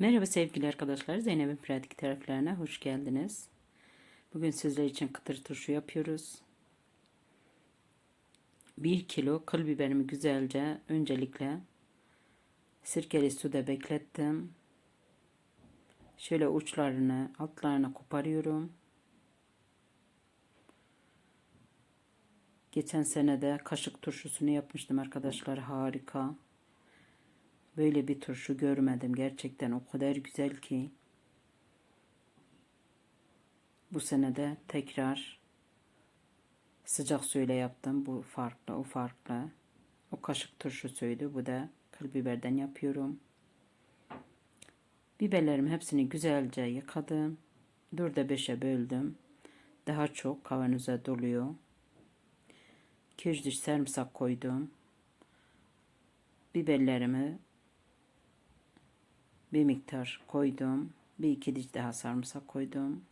Merhaba sevgili arkadaşlar. Zeynep'in pratik tariflerine hoş geldiniz. Bugün sizler için kıtır turşu yapıyoruz. 1 kilo kıl biberimi güzelce öncelikle sirkeli suda beklettim. Şöyle uçlarını altlarını koparıyorum. Geçen sene de kaşık turşusunu yapmıştım arkadaşlar. Harika. Böyle bir turşu görmedim. Gerçekten o kadar güzel ki. Bu sene de tekrar sıcak suyla yaptım. Bu farklı, o farklı. O kaşık turşusuydu. Bu da kıl biberden yapıyorum. Biberlerimi hepsini güzelce yıkadım. Dörde beşe böldüm. Daha çok kavanoza doluyor. 2 diş sarımsak koydum. Biberlerimi bir miktar koydum. Bir iki diş daha sarımsak koydum.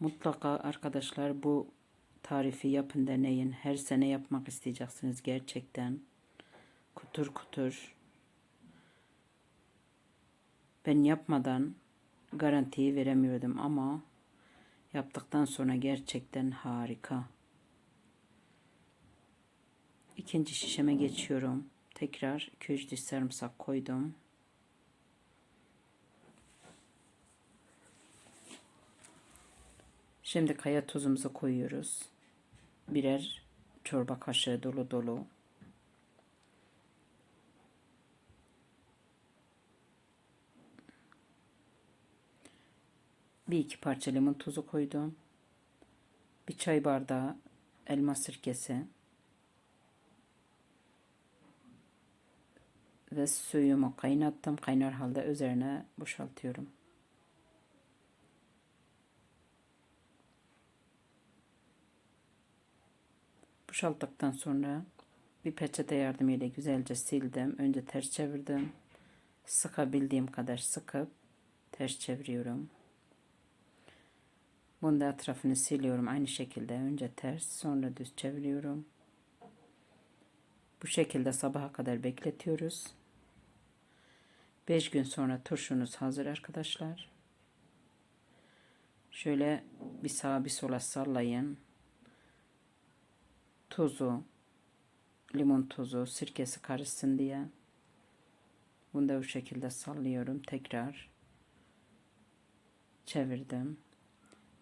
Mutlaka arkadaşlar bu tarifi yapın deneyin. Her sene yapmak isteyeceksiniz gerçekten. Kutur kutur. Ben yapmadan garantiyi veremiyordum ama yaptıktan sonra gerçekten harika. İkinci şişeme geçiyorum. Tekrar 2-3 diş sarımsak koydum. Şimdi kaya tuzumuzu koyuyoruz. Birer çorba kaşığı dolu dolu. Bir iki parça limon tuzu koydum. Bir çay bardağı elma sirkesi. Ve suyumu kaynattım. Kaynar halde üzerine boşaltıyorum. Boşalttıktan sonra bir peçete yardımıyla güzelce sildim. Önce ters çevirdim. Sıkabildiğim kadar sıkıp ters çeviriyorum. Bunda etrafını siliyorum aynı şekilde. Önce ters sonra düz çeviriyorum. Bu şekilde sabaha kadar bekletiyoruz. 5 gün sonra turşunuz hazır arkadaşlar. Şöyle bir sağa bir sola sallayın. Tuzu, limon tuzu, sirkesi karışsın diye. Bunu da bu şekilde sallıyorum. Tekrar çevirdim.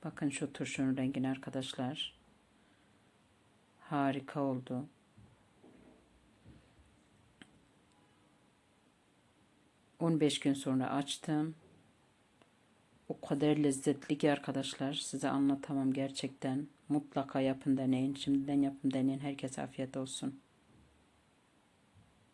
Bakın şu turşunun rengini arkadaşlar. Harika oldu. 15 gün sonra açtım. O kadar lezzetli ki arkadaşlar size anlatamam gerçekten. Mutlaka yapın deneyin. Şimdiden yapın deneyin. Herkese afiyet olsun.